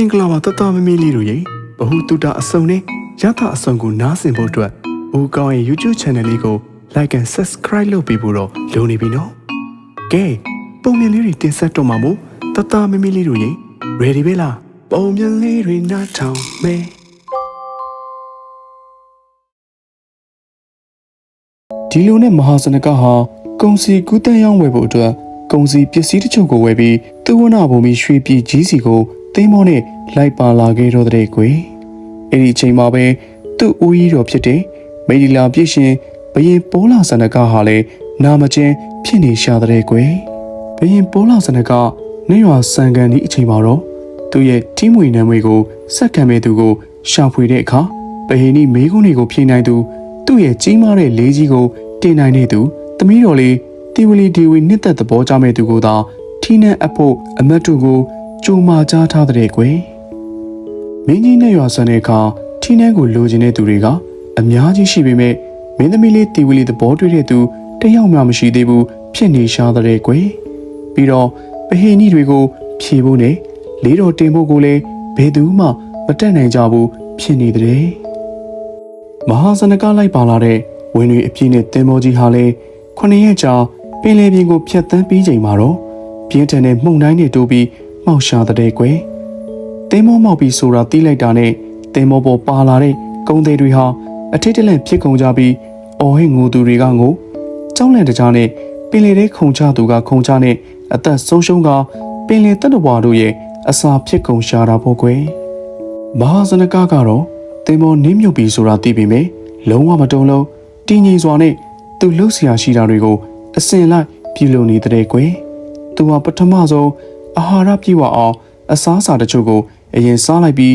င်္ဂလာပါတတမမီလေးတို့ရေဘဟုတုတအစုံနဲ့ရသအစုံကိုနားဆင်ဖို့အတွက်ဘူကောင်းရဲ့ YouTube Channel လေးကို Like and Subscribe လုပ်ပေးဖို့တော့လိုနေပြီနော်ကဲပုံမြင်လေးတွေတင်ဆက်တော့မှာမို့တတမမီလေးတို့ရေ Ready ပဲလားပုံမြင်လေးတွေနားထောင်မယ်ဒီလိုနဲ့မဟာစနကဟာကုံစီကူးတန်းရောင်းဝယ်ဖို့အတွက်ကုံစီပစ္စည်းတချို့ကိုဝယ်ပြီးသူဝနာဘုံမီရွှေပြည်ကြီးစီကို သိမ်းမောနဲ့လိုက်ပါလာခဲ့တော့တဲ့ကွယ်အဲ့ဒီအချိန်မှာပဲသူ့ဦးကြီးတော်ဖြစ်တဲ့မိဒီလာပြည့်ရှင်ဘရင်ပိုးလာစနကဟာလည်းနာမကျင်ဖြစ်နေရှာတဲ့ကွယ်ဘရင်ပိုးလာစနကနေရွာစံကန်ဒီအချိန်မှာတော့သူ့ရဲ့တီးမွေနံမွေကိုစက္ကံမဲ့သူကိုရှာဖွေတဲ့အခါဘဟိနီမေကုန်းတွေကိုဖြေနိုင်သူသူ့ရဲ့ကြီးမားတဲ့လေးကြီးကိုတင်နိုင်တဲ့သူသမီးတော်လေးတီဝလီဒီဝီနှစ်သက်သဘောကြမဲ့သူကိုသာထီးနှံအဖို့အမတ်တို့ကို ကြိုမာကြားထားတဲ့ကွယ်မင်းကြီးနဲ့ရွာဆန်တဲ့အခါထီးနှံကိုလိုချင်တဲ့သူတွေကအများကြီးရှိပေမဲ့မင်းသမီးလေးတီဝလီသဘောတွေ့တဲ့သူတယောက်မှမရှိသေးဘူးဖြစ်နေရှာတဲ့ကွယ်ပြီးတော့ပဟိနီတွေကိုဖြေဖို့နဲ့လေးတော်တင်ဖို့ကိုလည်းဘယ်သူမှမတက်နိုင်ကြဘူးဖြစ်နေတဲ့မဟာစနကလိုက်ပါလာတဲ့ဝင်တွေအပြည့်နဲ့တင်မောကြီးဟာလည်းခုနှစ်ရက်ကြာပင်လယ်ပြင်ကိုဖြတ်တန်းပြီးချိန်မှာတော့ပြင်းထန်တဲ့မှုန်တိုင်းတွေတိုးပြီး မှောက်ရှာတဲ့ကွယ်တင်မောမောက်ပြီးဆိုတာတီးလိုက်တာနဲ့တင်မောပေါ်ပါလာတဲ့ကုန်းသေးတွေဟာအထိတ်တလန့်ဖြစ်ကုန်ကြပြီးအော်ဟစ်ငိုသူတွေကငိုကြောက်လန့်တကြားနဲ့ပင်လယ်ထဲခုန်ချသူကခုန်ချနဲ့အသက်ဆုံးရှုံးကပင်လယ်တပ်တော်တို့ရဲ့အစာဖြစ်ကုန်ရှာတာပေါ့ကွယ်မဟာစနကကတော့တင်မောနင်းမြုပ်ပြီဆိုတာသိပေမဲ့လုံးဝမတုံ့လို့တင်းငိမ်စွာနဲ့သူလှုပ်ရှားရှိတာတွေကိုအစင်လိုက်ပြုလုပ်နေတဲ့ကွယ်သူဟာပထမဆုံး အာဟာရပြည့်ဝအောင်အစားအစာတချို့ကိုအရင်စားလိုက်ပြီး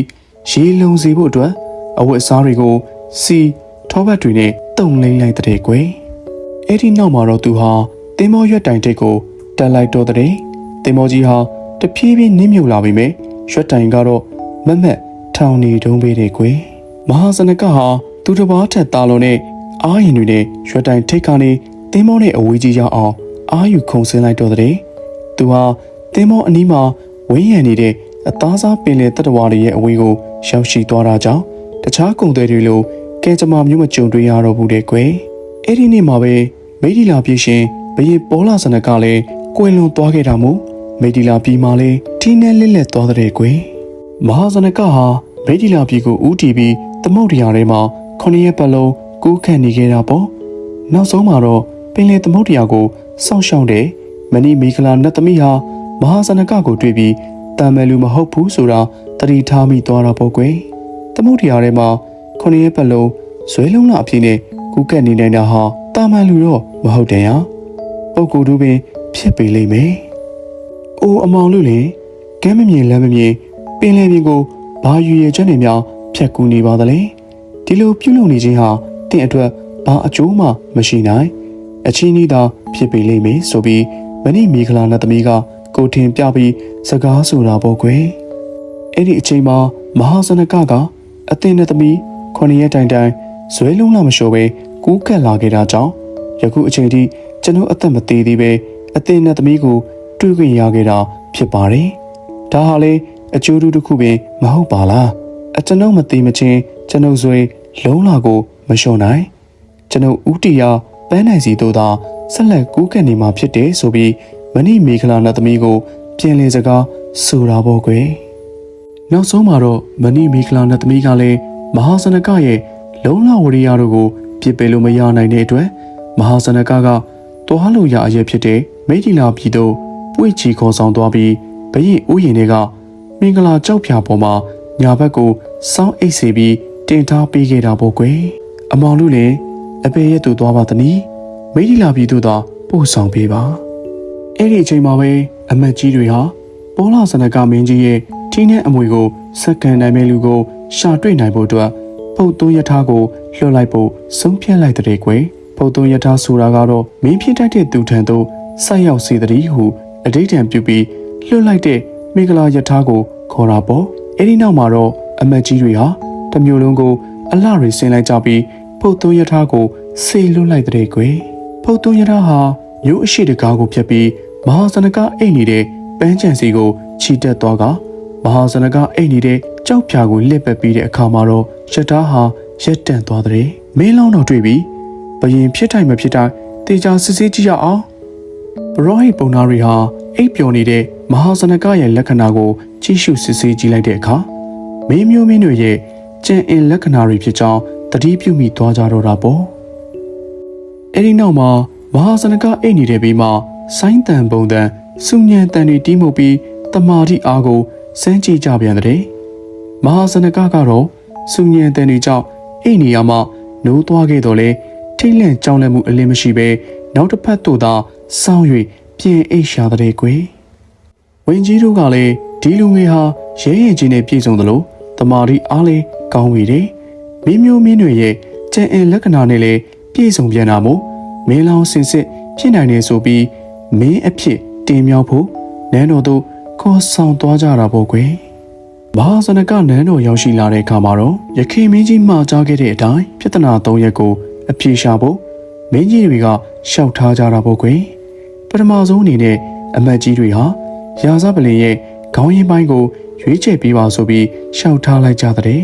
ရေလုံစေဖို့အတွက်အဝတ်အစားတွေကိုစီထောပတ်တွေနဲ့တုံလိမ့်လိုက်တဲ့ကွယ်အဲ့ဒီနောက်မှာတော့သူဟာတင်မောရွက်တိုင်တိတ်ကိုတက်လိုက်တော့တဲ့တင်မောကြီးဟာတဖြည်းဖြည်းနင်းမြုပ်လာပြီမဲ့ရွက်တိုင်ကတော့မက်မက်ထောင်နေတုံးပေးတယ်ကွယ်မဟာစနကဟာသူတစ်ပါးထက်တာလုံးနဲ့အာရင်တွေနဲ့ရွက်တိုင်ထိတ်ကနေတင်းမောနဲ့အဝေးကြီးရောက်အောင်အာယူခုန်ဆင်းလိုက်တော့တဲ့သူဟာ တင်းမောအနီးမှာဝင်းရံနေတဲ့အသားစားပင်လေတက်တဝါတွေရဲ့အဝေးကိုရောက်ရှိသွားတာကြောင့်တခြားကုံတွေတွေလိုကဲကြမ္မာမျိုးမကြုံတွေ့ရတော့ဘူးတဲ့ကွယ်အဲ့ဒီနေ့မှာပဲမိဒီလာပြည်ရှင်ဘယေပေါ်လာစနကလည်းကွယ်လွန်သွားခဲ့တာမို့မိဒီလာပြည်မှာလည်းထင်းနဲ့လစ်လက်သွားတဲ့ကွယ်မဟာစနကဟာမိဒီလာပြည်ကိုဦးတည်ပြီးသမုတ်တရားထဲမှာခொနစ်ရက်ပတ်လုံးကူးခန့်နေခဲ့တာပေါ့နောက်ဆုံးမှာတော့ပင်လေသမုတ်တရားကိုစောင့်ရှောက်တဲ့မဏိမီကလာနတ်သမီးဟာ မဟာစနကကိုတွေ့ပြီးတာမယ်လူမဟုတ်ဘူးဆိုတာတတိထားမိသွားတာပေါ့ကွယ်သမုတ်တရားထဲမှာခொနစ်ရက်ပတ်လုံးဇွဲလုံးလာအဖြစ်နဲ့ကူးကတ်နေနိုင်တာဟာတာမန်လူတော့မဟုတ်တယ်ဟာပုပ်ကူတို့ပင်ဖြစ်ပေလိမ့်မယ်။အိုးအမောင်လို့လေကမ်းမမြင်လမ်းမမြင်ပင်လယ်ပြင်ကိုဘာယူရချက်နေများဖြတ်ကူးနေပါသလဲ။ဒီလိုပြုလုပ်နေခြင်းဟာတင့်အတွက်ဘာအကျိုးမှမရှိနိုင်။အချင်းဤသာဖြစ်ပေလိမ့်မယ်ဆိုပြီးမဏိမီခလာနတ်သမီးက ကိုထင်ပြပြီးစကားဆိုတာပေါ့ကွယ်။အဲ့ဒီအချိန်မှာမဟာစနကကအသင်နဲ့သမီးခုနှစ်ရက်တိုင်တိုင်ဇွဲလုံးလာမလျှော်ပဲကူးကတ်လာခဲ့တာကြောင့်ယခုအချိန်ထိကျွန်တော်အသက်မသေးသေးပဲအသင်နဲ့သမီးကိုတွေ့ခွင့်ရခဲ့တာဖြစ်ပါတယ်။ဒါဟာလေအကျိုးတူတစ်ခုပင်မဟုတ်ပါလား။အကျွန်ုပ်မသေးမချင်းကျွန်ုပ်ဆွေလုံးလာကိုမလျှော်နိုင်။ကျွန်ုပ်ဦးတီယာပန်းနိုင်စီတို့သာဆက်လက်ကူးကတ်နေမှာဖြစ်တယ်ဆိုပြီး မဏိမေခလာနတ်သမီးကို ပြင်လေစကားဆိုတာပေါ့ကွယ်။နောက်ဆုံးမှာတော့မဏိမေခလာနတ်သမီးကလည်းမဟာစနကရဲ့လုံလဝရိယတို့ကိုပြစ်ပယ်လို့မရနိုင်တဲ့အတွက်မဟာစနကကတွားလို့ရအရက်ဖြစ်တဲ့မိထီလာပြည်သို့ပွေချီခေါ်ဆောင်သွားပြီးဘရင်ဥယျာဉ်တွေကမင်္ဂလာကြောက်ဖြာပေါ်မှာညာဘက်ကိုစောင်းအိတ်စေပြီးတင်ထားပေးခဲ့တာပေါ့ကွယ်အမောင်လူလည်းအပေရဲ့သူသွားပါသနည်းမိထီလာပြည်သို့သာပို့ဆောင်ပေးပါ အဲ့ဒီအချိန်မှာပဲအမတ်ကြီးတွေဟာပေါ်လာစနကမင်းကြီးရဲ့ထင်းတဲ့အမွေကိုစက္ကန်နိုင်မဲ့လူကို ရှာတွေ့နိုင်ဖို့အတွက်ပုတ်သွင်းရထားကိုလွှတ်လိုက်ဖို့ဆုံးဖြတ်လိုက်တဲ့ကွယ်ပုတ်သွင်းရထားဆိုတာကတော့မင်းဖြစ်တတ်တဲ့သူထံသို့ဆိုက်ရောက်စေတည်းဟုအတိတ်တံပြုပြီးလွှတ်လိုက်တဲ့မင်္ဂလာရထားကိုခေါ်တာပေါ့အဲ့ဒီနောက်မှာတော့အမတ်ကြီးတွေဟာတမျိုးလုံးကို အလှတွေဆင်းလိုက်ကြပြီးပုတ်သွင်းရထားကိုဆေလွတ်လိုက်တဲ့ကွယ်ပုတ်သွင်းရထားဟာ မြို့အရှိတကားကိုဖြတ်ပြီးမဟာစနကအိတ်နေတဲ့ပန်းချန်စီကိုခြိတက်သွားကမမဟာဇနကအိတ်နေတဲ့ကြောက်ဖြာကိုလစ်ပက်ပြီးတဲ့အခါမှာတော့ရထားဟာရက်တန့်သွားတဲ့မင်းလောင်းတော့တွေ့ပြီဘယင်ဖြစ်တိုင်းမဖြစ်တိုင်းတေချာစစ်စစ်ကြည့်ရအောင်ဘရောဟိတ်ပုံနာတွေဟာအိပ်ပျော်နေတဲ့မဟာဇနကရဲ့လက္ခဏာကိုကြည့်ရှုစစ်ဆေးကြည့်လိုက်တဲ့အခါမင်းမျိုးမင်းတွေရဲ့ကြံအင်လက္ခဏာတွေဖြစ်ကြောင်းတတိပြုမိသွားကြတော့တာပေါ့အဲ့ဒီနောက်မှာ မဟာဇနကအိတ်နေတဲ့ဘေးမှာဆိုင်းတန်ပုံတန်စုညံတန်တွေတီးမှုပြီးတမာတိအားကိုစမ်းကြည့်ကြပြန်တဲ့မဟာဇနကကတော့စုညံတန်တွေကြောင့်အိတ်နေရမှာနိုးသွားခဲ့တော့လေထိတ်လန့်ကြောက်လန့်မှုအလင်းမရှိပဲနောက်တစ်ဖက်သို့သာစောင်း၍ပြင်အိတ်ရှာတဲ့ကွယ်ဝင်းကြီးတို့ကလည်းဒီလူငယ်ဟာရဲရင်ချင်းနဲ့ပြည့်စုံသလိုတမာတိအားလေးကောင်းဝေတယ်မင်းမျိုးမင်းတွေရဲ့ကြံအင်လက္ခဏာနဲ့လည်းပြည့်စုံပြန်တာမို့ မင်းလောင်စင်စစ်ဖြစ်နိုင်နေဆိုပြီးမင်းအဖြစ်တင်မြောက်ဖို့နန်းတော်တို့ခေါ်ဆောင်သွားကြတာပေါ့ကွယ်မဟာစနကနန်းတော်ရောက်ရှိလာတဲ့အခါမှာတော့ရခင်မင်းကြီးမှာကြားခဲ့တဲ့အတိုင်းပြဿနာ၃ရက်ကိုအပြေရှာဖို့မင်းကြီးတွေကရှောက်ထားကြတာပေါ့ကွယ်ပထမဆုံးအနေနဲ့အမတ်ကြီးတွေဟာရာဇပလင်ရဲ့ခေါင်းရင်းပိုင်းကိုရွေးချယ်ပေးပါဆိုပြီးရှောက်ထားလိုက်ကြတဲ့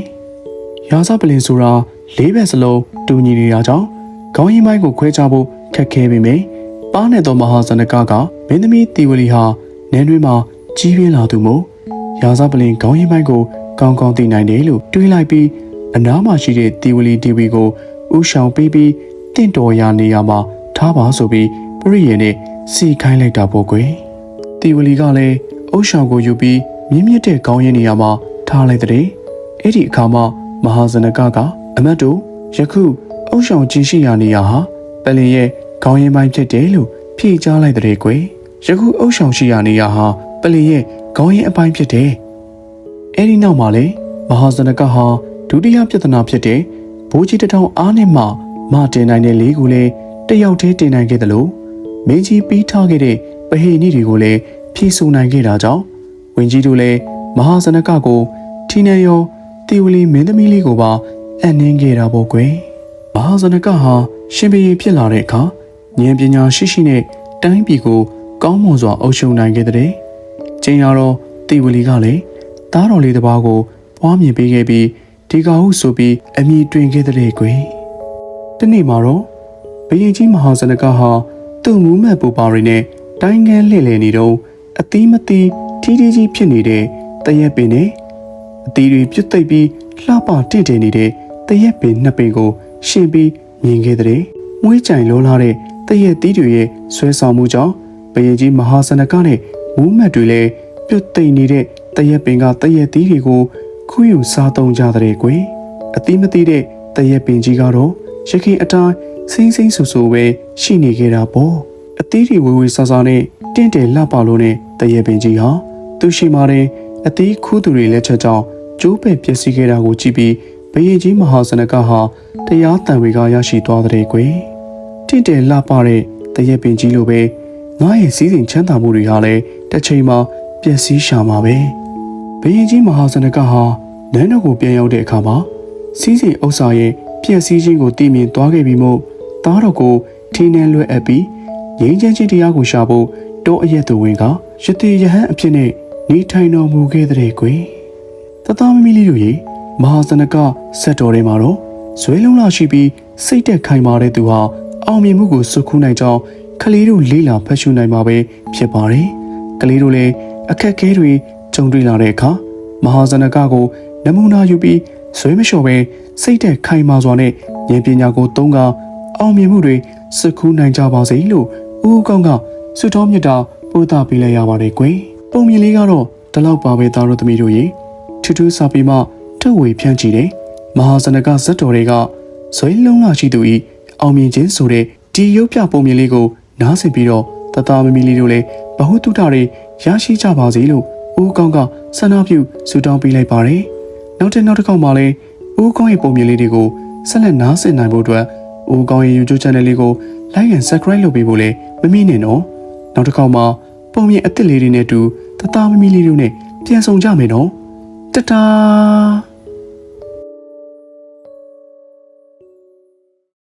ရာဇပလင်ဆိုတာလေးဘက်စလုံးတူညီနေတာကြောင့် ခေါင်းရင်းပိုင်းကိုခွဲခြားဖို့ခက်ခဲပေမယ့်ပါးနဲ့သောမဟာဇနကကမင်းသမီးတီဝလီဟာနန်းတွင်းမှာကြီးပြင်းလာသူမို့ရာဇပလင်ခေါင်းရင်းပိုင်းကိုကောင်းကောင်းသိနိုင်တယ်လို့တွေးလိုက်ပြီးအနားမှာရှိတဲ့တီဝလီတီဝီကိုဥဆောင်ပေးပြီးတင့်တော်ရာနေရာမှာထားပါဆိုပြီးပရိယေနဲ့စီခိုင်းလိုက်တာပေါ့ကွယ်တီဝလီကလည်းအုတ်ဆောင်ကိုယူပြီးမြင့်မြတ်တဲ့ခေါင်းရင်းနေရာမှာထားလိုက်တဲ့အဲ့ဒီအခါမှာမဟာဇနကကအမတ်တို့ယခု အုတ်ဆောင်ချင်းရှိရာနေရာဟာပလင်ရဲ့ခေါင်းရင်းပိုင်းဖြစ်တယ်လို့ဖြေကြားလိုက်တဲ့ကွယ်ယခုအုတ်ဆောင်ရှိရာနေရာဟာပလင်ရဲ့ခေါင်းရင်းအပိုင်းဖြစ်တယ်အဲ့ဒီနောက်မှာလေမဟာဇနကဟာဒုတိယပြဿနာဖြစ်တဲ့ဘိုးကြီးတထောင်အားနဲ့မှမတင်နိုင်တဲ့လေးကိုလည်းတယောက်တည်းတင်နိုင်ခဲ့တယ်လို့မင်းကြီးပြီးထားခဲ့တဲ့ပဟေနိတွေကိုလည်းဖြည့်ဆို့နိုင်ခဲ့တာကြောင့်ဝင်းကြီးတို့လည်းမဟာဇနကကိုထီနန်ရောတီဝလီမင်းသမီးလေးကိုပါအံ့နင်းခဲ့တာပေါ့ကွယ် မဟာဇနကဟာရှင်ဘီဖြစ်လာတဲ့အခါဉာဏ်ပညာရှိရှိနဲ့တိုင်းပြည်ကို ကောင်းမွန်စွာအုပ်ချုပ်နိုင်ခဲ့တဲ့ကျင်းရတော့တီဝလီကလည်းသားတော်လေးတစ်ပါးကိုပွားမြင်ပေးခဲ့ပြီးဒီကဟုဆိုပြီးအမိတွင်ခဲ့တဲ့ကွယ်တနေ့မှာတော့ဘရင်ကြီးမဟာဇနကဟာသူ့မူးမဲ့ပူပါရီနဲ့တိုင်းငန်းလှည့်လည်နေတော့အသီးမသီးထီးထီးကြီးဖြစ်နေတဲ့တရက်ပင်နဲ့အသီးတွေပြုတ်သိပ်ပြီးလှပတင့်တယ်နေတဲ့တရက်ပင်နှစ်ပင်ကို ရှင်ပြီးမြင်ခဲ့တဲ့မွေးကြိုင်လောလာတဲ့တရက်သီးတွေရဲ့ဆွဲဆောင်မှုကြောင့်ဘရင်ကြီးမဟာဇနကနဲ့မူးမတ်တွေလည်းပြုတ်သိပ်နေတဲ့တရက်ပင်ကတရက်သီးတွေကိုခူးယူစားသုံးကြတဲ့ကွယ်အသီးမသီးတဲ့တရက်ပင်ကြီးကတော့ရခင်အတိုင်းစိမ့်စိမ့်ဆူဆူပဲရှိနေခဲ့တာပေါ့အသီးတွေဝေဝေဆာဆာနဲ့တင့်တယ်လှပလို့နဲ့တရက်ပင်ကြီးဟာသူရှိမှတဲ့အသီးခူးသူတွေလက်ချက်ကြောင့်ကျိုးပဲ့ပျက်စီးခဲ့တာကိုကြည့်ပြီးဘရင်ကြီးမဟာစနကဟာ တရားတန်ဝေကရရှိသွားတဲ့ကွယ်တင့်တယ်လှပတဲ့တရက်ပင်ကြီးလိုပဲငါရဲ့စည်းစိမ်ချမ်းသာမှုတွေဟာလည်းတစ်ချိန်မှာပျက်စီးရှာမှာပဲဘရင်ကြီးမဟာစနကဟာနန်းတော်ကိုပြန်ရောက်တဲ့အခါမှာစီးစိမ်ဥစ္စာရဲ့ပျက်စီးခြင်းကိုတည်မြင်သွားခဲ့ပြီးမို့သားတော်ကိုထင်းနှဲလွှဲအပ်ပြီးငြိမ်းချမ်းခြင်းတရားကိုရှာဖို့တောအရက်သူဝင်ကရတိယဟန်အဖြစ်နဲ့နေထိုင်တော်မူခဲ့တဲ့ကွယ်တသားမမီလေးတို့ရေမဟာစနကဆက်တော်ထဲမှာတော့ ဇွဲလုံးလာရှိပြီးစိတ်တက်ခိုင်မာတဲ့သူဟာအောင်မြင်မှုကိုစုခုနိုင်ကြောင်းကလေးတို့လေးလာဖတ်ရှုနိုင်မှာပဲဖြစ်ပါတယ်ကလေးတို့လည်းအခက်အခဲတွေကြုံတွေ့လာတဲ့အခါမဟာစနကကိုနမူနာယူပြီးဇွဲမလျှော်ပဲစိတ်တက်ခိုင်မာစွာနဲ့ဉာဏ်ပညာကိုသုံးကအောင်မြင်မှုတွေစုခုနိုင်ကြပါစေလို့ဦးဦးကောင်းကဆုတောင်းမြတ်တာပို့သပေးလိုက်ရပါတယ်ကွယ်ပုံမြင်လေးကတော့ဒီလောက်ပါပဲသားတို့သမီးတို့ရေထူးထူးစာပေမှထုတ်ဝေဖြန့်ချီတယ် မဟာစနကဇတ်တော်တွေကဇွဲလုံးလာရှိသူဤအောင်မြင်ခြင်းဆိုတဲ့ဒီရုပ်ပြပုံမြင်လေးကို နားဆင်ပြီးတော့တသားမမီလေးတို့လည်းဘ ഹു တုတတွေရရှိကြပါစေလို့ဦးကောင်းကဆန္ဒပြုဆုတောင်းပေးလိုက်ပါတယ်နောက်တစ်နောက်တစ်ခေါက်မှာလည်းဦးကောင်းရဲ့ပုံမြင်လေးတွေကိုဆက်လက်နားဆင်နိုင်ဖို့အတွက်ဦးကောင်းရဲ့ YouTube channel လေးကို like and subscribe လုပ်ပေးဖို့လည်းမမေ့နဲ့နော်နောက်တစ်ခေါက်မှာပုံမြင်အစ်စ်လေးတွေနဲ့အတူတသားမမီလေးတို့နဲ့ပြန်ဆောင်ကြမယ်နော်တတား